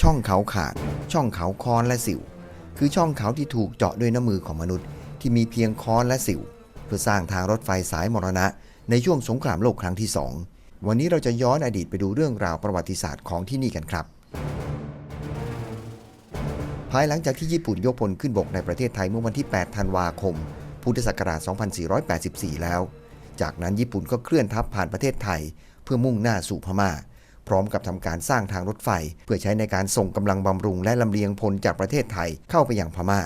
ช่องเขาขาด ช่องเขาค้อนและสิว คือช่องเขาที่ถูกเจาะด้วยน้ำมือของมนุษย์ ที่มีเพียงค้อนและสิว เพื่อสร้างทางรถไฟสายมรณะ ในช่วงสงครามโลกครั้งที่สองวันนี้เราจะย้อนอดีตไปดูเรื่องราวประวัติศาสตร์ของที่นี่กันครับ ภายหลังจากที่ญี่ปุ่นยกพลขึ้นบกในประเทศไทยเมื่อวันที่ 8 ธันวาคม พุทธศักราช 2484 แล้ว จากนั้นญี่ปุ่นก็เคลื่อนทัพผ่านประเทศไทย เพื่อมุ่งหน้าสู่พม่า พร้อมกับทำการสร้างทางรถไฟ เพื่อใช้ในการส่งกำลังบำรุงและลำเลียงพลจากประเทศไทยเข้าไปยังพม่า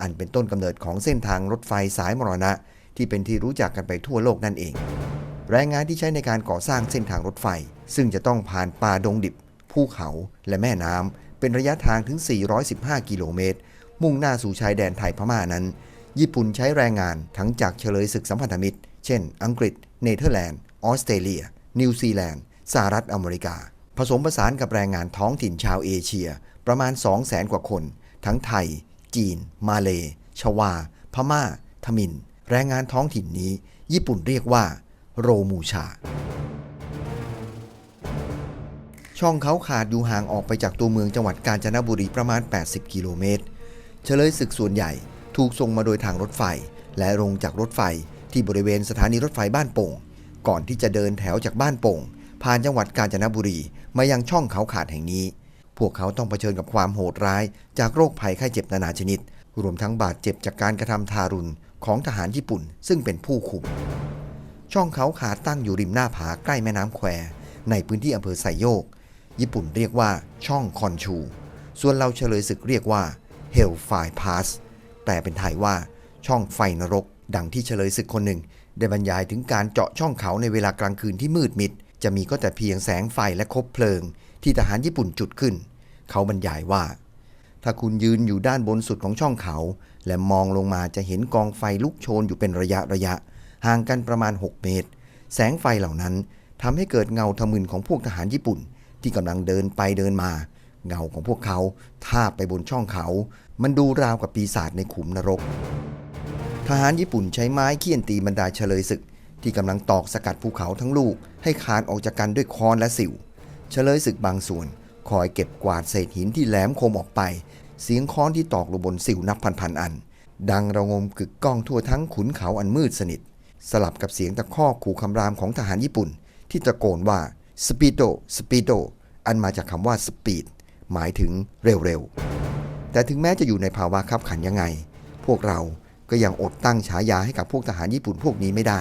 อันเป็นต้นกำเนิดของเส้นทางรถไฟสายมรณะ ที่เป็นที่รู้จักกันไปทั่วโลกนั่นเอง แรงงานที่ใช้ในการก่อสร้างเส้นทางรถไฟ ซึ่งจะต้องผ่านป่าดงดิบภูเขาและแม่น้ำเป็นระยะทางถึง 415 กิโลเมตร มุ่งหน้าสู่ชายแดนไทยพม่านั้น ญี่ปุ่นใช้แรงงานทั้งจากเฉลยศึกสัมพันธมิตร เช่น อังกฤษ เนเธอร์แลนด์ ออสเตรเลีย นิวซีแลนด์ สหรัฐอเมริกา ผสมผสานกับแรงงานท้องถิ่นชาวเอเชีย ประมาณ 200,000กว่าคน ทั้งไทย จีน มาเล ชวา พม่า ทมิน แรงงานท้องถิ่นนี้ ญี่ปุ่นเรียกว่า โรมูชา ช่องเขาขาดอยู่ห่างออกไปจากตัวเมืองจังหวัดกาญจนบุรีประมาณ 80 กิโลเมตร เฉลยศึกส่วนใหญ่ถูกส่งมาโดยทางรถไฟ และลงจากรถไฟที่บริเวณสถานีรถไฟบ้านโป่ง ก่อนที่จะเดินแถวจากบ้านโป่ง ผ่านจังหวัดกาญจนบุรี มายังช่องเขาขาดแห่งนี้ พวกเขาต้องเผชิญกับความโหดร้าย จากโรคภัยไข้เจ็บนานาชนิด รวมทั้งบาดเจ็บจากการกระทำทารุณของทหารญี่ปุ่น ซึ่งเป็นผู้คุม ช่องเขาขาดตั้งอยู่ริมหน้าผาใกล้แม่น้ำแคว ในพื้นที่อำเภอไซโยก ญี่ปุ่นเรียกว่าช่องคอนชู ส่วนเราเฉลยศึกเรียกว่า Hellfire Pass แปลเป็นไทยว่าช่องไฟนรก ดังที่เฉลยศึกคนหนึ่ง ได้บรรยายถึงการเจาะช่องเขาในเวลากลางคืนที่มืดมิด จะมีก็แต่เพียงแสงไฟและคบเพลิง ที่ทหารญี่ปุ่นจุดขึ้น เขาบรรยายว่า ถ้าคุณยืนอยู่ด้านบนสุดของช่องเขา และมองลงมาจะเห็นกองไฟลุกโชนอยู่เป็นระยะระยะ ห่างกันประมาณ 6 เมตร แสงไฟเหล่านั้นทำให้เกิดเงาทะมึนของพวกทหารญี่ปุ่น ที่กำลังเดินไปเดินมา เงาของพวกเขาทาบไปบนช่องเขา มันดูราวกับปีศาจในขุมนรก ทหารญี่ปุ่นใช้ไม้เคี่ยนตีบรรดาเฉลยศึก ที่กำลังตอกสกัดภูเขาทั้งลูกให้ขาดออกจากกันด้วยค้อนและสิวเฉลยศึกบางส่วน คอยเก็บกวาดเศษหินที่แหลมคมออกไป เสียงค้อนที่ตอกลงบนสิวนับพันๆอัน ดังระงมกึกก้องทั่วทั้งขุนเขาอันมืดสนิท สลับกับเสียงตะคอกขู่คำรามของทหารญี่ปุ่น ที่ตะโกนว่าสปีโดสปีโดอันมาจากคำว่าสปีดหมายถึงเร็วๆ แต่ถึงแม้จะอยู่ในภาวะขับขันยังไง พวกเราก็ยังอดตั้งฉายาให้กับพวกทหารญี่ปุ่นพวกนี้ไม่ได้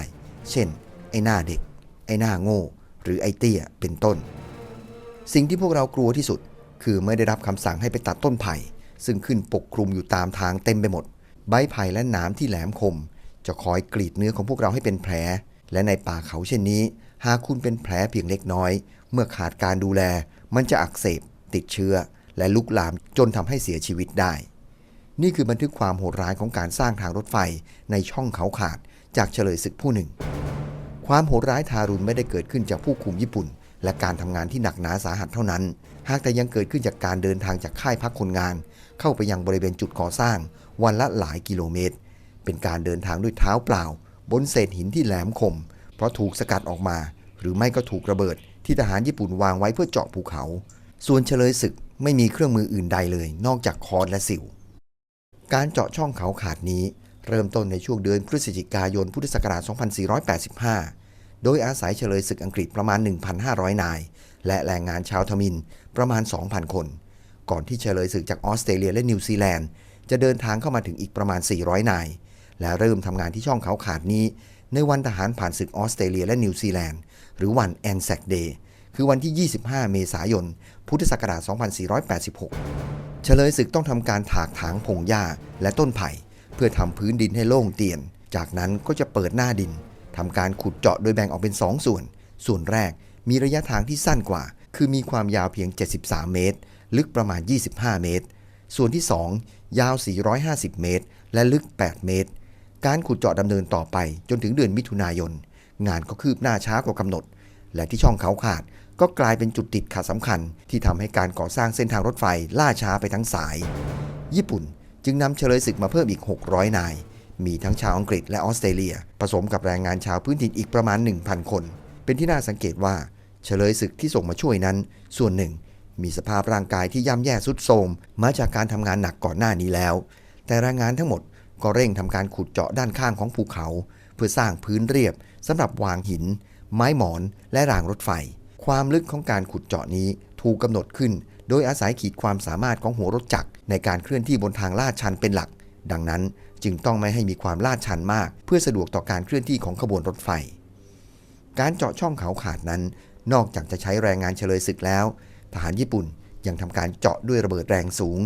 เช่น ไอ้หน้าเด็ก ไอ้หน้าโง่ หรือไอ้เตี้ย เป็นต้น สิ่งที่พวกเรากลัวที่สุด คือไม่ได้รับคำสั่งให้ไปตัดต้นไผ่ ซึ่งขึ้นปกคลุมอยู่ตามทางเต็มไปหมด ใบไผ่และหนามที่แหลมคม จะคอยกรีดเนื้อของพวกเราให้เป็นแผล และในป่าเขาเช่นนี้ หากคุณเป็นแผลเพียงเล็กน้อย เมื่อขาดการดูแล มันจะอักเสบ ติดเชื้อ และลุกลามจนทำให้เสียชีวิตได้นี่คือบันทึกความโหดร้ายของการสร้างทางรถไฟในช่องเขาขาด จากเฉลยศึกผู้หนึ่ง ความโหดร้ายทารุณไม่ได้เกิดขึ้นจากผู้คุมญี่ปุ่น และการทำงานที่หนักหนาสาหัสเท่านั้น หากแต่ยังเกิดขึ้นจากการเดินทางจากค่ายพักคนงาน เข้าไปยังบริเวณจุดก่อสร้าง วันละหลายกิโลเมตร เป็นการเดินทางด้วยเท้าเปล่า บนเศษหินที่แหลมคม เพราะถูกสกัดออกมา หรือไม่ก็ถูกระเบิด ที่ทหารญี่ปุ่นวางไว้เพื่อเจาะภูเขา ส่วนเฉลยศึกไม่มีเครื่องมืออื่นใดเลย นอกจากคอนและสิว การเจาะช่องเขาขาดนี้ เริ่มต้นในช่วงเดือนพฤศจิกายนพุทธศักราช 2485 โดยอาศัยเฉลยศึกอังกฤษประมาณ 1,500 นาย และแรงงานชาวทมินประมาณ 2,000 คน ก่อนที่เฉลยศึกจากออสเตรเลียและนิวซีแลนด์ จะเดินทางเข้ามาถึงอีกประมาณ 400 นาย และเริ่มทำงานที่ช่องเขาขาดนี้ ในวันทหารผ่านศึกออสเตรเลียและนิวซีแลนด์ หรือวันแอนแซกเดย์คือวันที่ 25 เมษายน พุทธศักราช 2486 เฉลยศึกต้องทำการถากถางพงหญ้าและต้นไผ่ เพื่อทำพื้นดินให้โล่งเตียน จากนั้นก็จะเปิดหน้าดินทำการขุดเจาะโดยแบ่งออกเป็น 2 ส่วน ส่วนแรกมีระยะทางที่สั้นกว่า คือมีความยาวเพียง 73 เมตร ลึกประมาณ 25 เมตร ส่วนที่ 2 ยาว 450 เมตร และลึก 8 เมตร การขุดเจาะดำเนินต่อไปจนถึงเดือนมิถุนายน งานก็คืบหน้าช้ากว่ากำหนด และที่ช่องเขาขาดก็กลายเป็นจุดติดขัดสำคัญ ที่ทำให้การก่อสร้างเส้นทางรถไฟล่าช้าไปทั้งสาย ญี่ปุ่น จึงนำเฉลยศึกมาเพิ่มอีก 600 นาย มีทั้งชาวอังกฤษและออสเตรเลีย ผสมกับแรงงานชาวพื้นถิ่นอีกประมาณ 1,000 คน เป็นที่น่าสังเกตว่าเฉลยศึกที่ส่งมาช่วยนั้น ส่วนหนึ่ง มีสภาพร่างกายที่ย่ำแย่สุดโทมมาจากการทำงานหนักก่อนหน้านี้แล้ว แต่แรงงานทั้งหมดก็เร่งทำการขุดเจาะด้านข้างของภูเขา เพื่อสร้างพื้นเรียบสำหรับวางหิน ไม้หมอนและรางรถไฟ ความลึกของการขุดเจาะนี้ ถูกกำหนดขึ้น โดยอาศัยขีดความสามารถของหัวรถจักรในการเคลื่อนที่บนทางลาดชันเป็นหลัก ดังนั้นจึงต้องไม่ให้มีความลาดชันมาก เพื่อสะดวกต่อการเคลื่อนที่ของขบวนรถไฟ การเจาะช่องเขาขาดนั้น นอกจากจะใช้แรงงานเฉลยศึกแล้ว ทหารญี่ปุ่นยังทำการเจาะด้วยระเบิดแรงสูง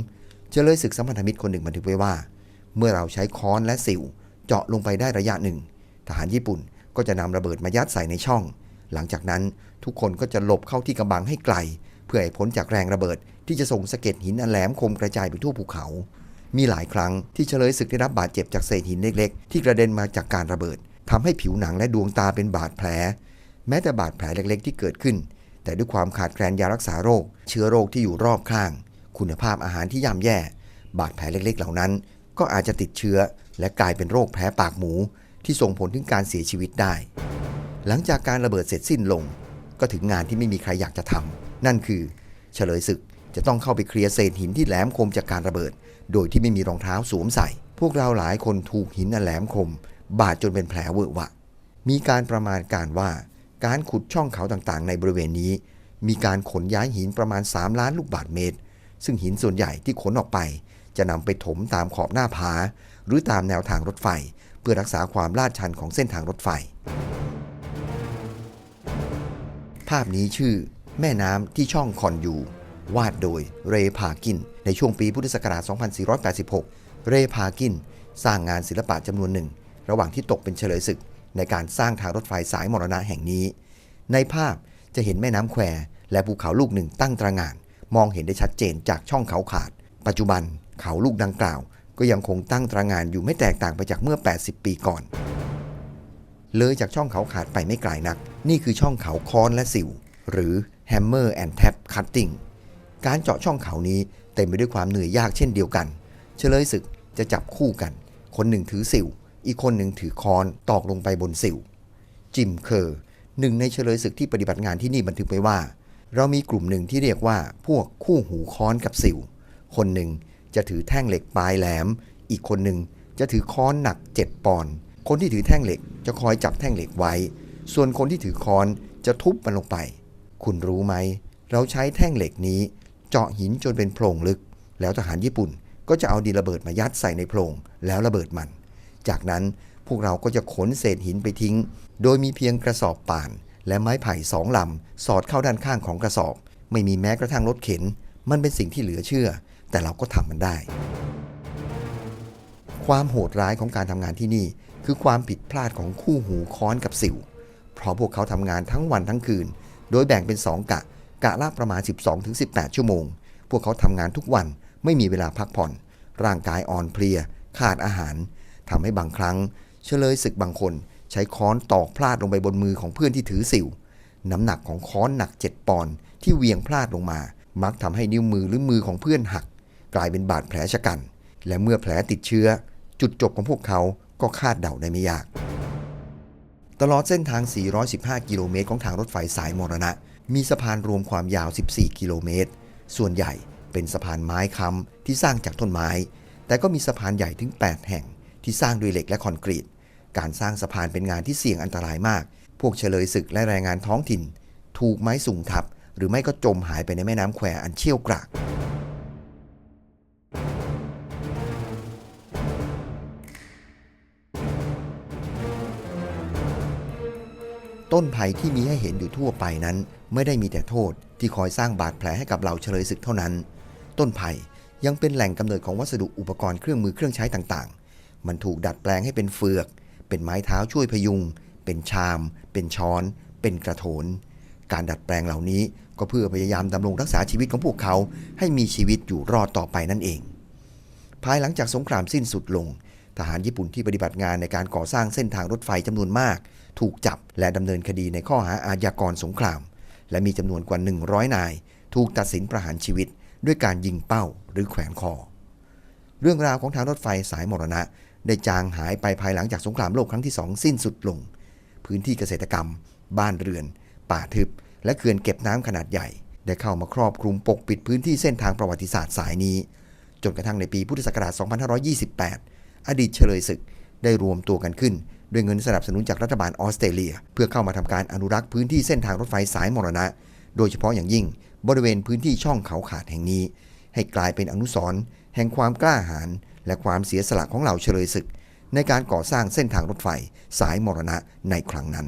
เฉลยศึกสัมพันธมิตรคนหนึ่งบันทึกไว้ว่า เมื่อเราใช้ค้อนและสิวเจาะลงไปได้ระยะหนึ่ง ทหารญี่ปุ่นก็จะนำระเบิดมายัดใส่ในช่อง หลังจากนั้นทุกคนก็จะหลบเข้าที่กำบังให้ไกล พื่อให้พ้นจากแรงระเบิดที่จะส่งสะเก็ดหินอันแหลมคมกระจายไปทั่วภูเขา มีหลายครั้งที่เฉลยศึกได้รับบาดเจ็บจากเศษหินเล็กๆ ที่กระเด็นมาจากการระเบิดทำให้ผิวหนังและดวงตาเป็นบาดแผล แม้แต่บาดแผลเล็กๆ ที่เกิดขึ้น แต่ด้วยความขาดแคลนยารักษาโรค เชื้อโรคที่อยู่รอบข้าง คุณภาพอาหารที่ย่ำแย่ บาดแผลเล็กๆ เหล่านั้น ก็อาจจะติดเชื้อ และกลายเป็นโรคแพ้ปากหมู ที่ส่งผลถึงการเสียชีวิตได้ หลังจากการระเบิดเสร็จสิ้นลง ก็ถึงงานที่ไม่มีใครอยากจะทำ นั่นคือเฉลยศึกจะต้องเข้าไปเคลียร์เศษหินที่แหลมคมจากการระเบิด โดยที่ไม่มีรองเท้าสวมใส่ พวกเราหลายคนถูกหินอันแหลมคม บาดจนเป็นแผลเวอะวะ มีการประมาณการว่าการขุดช่องเขาต่างๆ ในบริเวณนี้ มีการขนย้ายหินประมาณ 3 ล้านลูกบาศก์เมตร ซึ่งหินส่วนใหญ่ที่ขนออกไป จะนำไปถมตามขอบหน้าผา หรือตามแนวทางรถไฟ เพื่อรักษาความลาดชันของเส้นทางรถไฟ ภาพนี้ชื่อ แม่น้ำที่ช่องคอนยู วาดโดยเรย์พากิน ในช่วงปีพุทธศักราช 2486 เรย์พากิน สร้างงานศิลปะจำนวนหนึ่ง ระหว่างที่ตกเป็นเฉลยศึก ในการสร้างทางรถไฟสายมรณะแห่งนี้ ในภาพจะเห็นแม่น้ำแควและภูเขาลูกหนึ่งตั้งตระงาน มองเห็นได้ชัดเจนจากช่องเขาขาด ปัจจุบันเขาลูกดังกล่าว ก็ยังคงตั้งตระงานอยู่ไม่แตกต่างไปจากเมื่อ 80 ปีก่อน เลยจากช่องเขาขาดไปไม่ไกลนัก นี่คือช่องเขาค้อนและสิว หรือ Hammer and Tap Cutting การเจาะช่องเขานี้เต็มไปด้วยความเหนื่อยยากเช่นเดียวกัน เฉลยศึกจะจับคู่กัน คนหนึ่งถือสิว อีกคนหนึ่งถือคอนตอกลงไปบนสิว จิมเคอร์หนึ่งในเฉลยศึกที่ปฏิบัติงานที่นี่บันทึกไว้ว่า เรามีกลุ่มหนึ่งที่เรียกว่าพวกคู่หูคอนกับสิว คนหนึ่งจะถือแท่งเหล็กปลายแหลม อีกคนหนึ่งจะถือค้อนหนัก 7ปอนด์คนที่ถือแท่งเหล็กจะคอยจับแท่งเหล็กไว้ ส่วนคนที่ถือค้อนจะทุบมันลงไป คุณรู้ไหม เราใช้แท่งเหล็กนี้ เจาะหินจนเป็นโพรงลึก แล้วทหารญี่ปุ่นก็จะเอาดีระเบิดมายัดใส่ในโพรงแล้วระเบิดมัน จากนั้นพวกเราก็จะขนเศษหินไปทิ้ง โดยมีเพียงกระสอบป่าน และไม้ไผ่สองลำ สอดเข้าด้านข้างของกระสอบ ไม่มีแม้กระทั่งรถเข็น มันเป็นสิ่งที่เหลือเชื่อ แต่เราก็ทำมันได้ ความโหดร้ายของการทำงานที่นี่ คือความผิดพลาดของคู่หูค้อนกับสิวเพราะพวกเขาทำงานทั้งวันทั้งคืน โดยแบ่งเป็น 2 กะ กะละประมาณ 12-18 ชั่วโมง พวกเขาทำงานทุกวันไม่มีเวลาพักผ่อน ร่างกายอ่อนเพลีย ขาดอาหารทำให้บางครั้ง เฉลยศึกบางคน ใช้ค้อนตอกพลาดลงไปบนมือของเพื่อนที่ถือสิว น้ำหนักของค้อนหนัก 7 ปอนด์ที่เวียงพลาดลงมา มักทำให้นิ้วมือหรือมือของเพื่อนหัก กลายเป็นบาดแผลชะกัน และเมื่อแผลติดเชื้อ จุดจบของพวกเขาก็คาดเดาได้ไม่ยาก ตลอดเส้นทาง 415 กิโลเมตรของทางรถไฟสายมรณะ มีสะพานรวมความยาว 14 กิโลเมตร ส่วนใหญ่เป็นสะพานไม้ค้ำที่สร้างจากต้นไม้ แต่ก็มีสะพานใหญ่ถึง 8 แห่ง ที่สร้างด้วยเหล็กและคอนกรีต การสร้างสะพานเป็นงานที่เสี่ยงอันตรายมาก พวกเฉลยศึกและแรงงานท้องถิ่น ถูกไม้สูงทับ หรือไม่ก็จมหายไปในแม่น้ำแควอันเชี่ยวกราก ต้นไผ่ที่มีให้เห็นอยู่ทั่วไปนั้น ไม่ได้มีแต่โทษที่คอยสร้างบาดแผลให้กับเหล่าเฉลยศึกเท่านั้น ต้นไผ่ยังเป็นแหล่งกำเนิดของวัสดุอุปกรณ์เครื่องมือเครื่องใช้ต่างๆ มันถูกดัดแปลงให้เป็นเฟือก เป็นไม้เท้าช่วยพยุง เป็นชาม เป็นช้อน เป็นกระโถน การดัดแปลงเหล่านี้ก็เพื่อพยายามดำรงรักษาชีวิตของพวกเขาให้มีชีวิตอยู่รอดต่อไปนั่นเอง ภายหลังจากสงครามสิ้นสุดลง ทหารญี่ปุ่นที่ปฏิบัติงานในการก่อสร้างเส้นทางรถไฟจำนวนมาก ถูกจับและดำเนินคดีในข้อหาอาญากรสงคราม และมีจำนวนกว่า 100 นาย ถูกตัดสินประหารชีวิต ด้วยการยิงเป้าหรือแขวนคอ เรื่องราวของทางรถไฟสายมรณะ ได้จางหายไปภายหลังจากสงครามโลกครั้งที่สองสิ้นสุดลง พื้นที่เกษตรกรรม บ้านเรือน ป่าทึบ และเขื่อนเก็บน้ำขนาดใหญ่ ได้เข้ามาครอบคลุมปกปิดพื้นที่เส้นทางประวัติศาสตร์สายนี้ จนกระทั่งในปีพุทธศักราช 2528 อดีตเฉลยศึกได้รวมตัวกันขึ้น ด้วยเงินสนับสนุนจากรัฐบาลออสเตรเลีย เพื่อเข้ามาทำการอนุรักษ์พื้นที่เส้นทางรถไฟสายมรณะ โดยเฉพาะอย่างยิ่งบริเวณพื้นที่ช่องเขาขาดแห่งนี้ ให้กลายเป็นอนุสรณ์แห่งความกล้าหาญและความเสียสละของเหล่าเฉลยศึก ในการก่อสร้างเส้นทางรถไฟสายมรณะในครั้งนั้น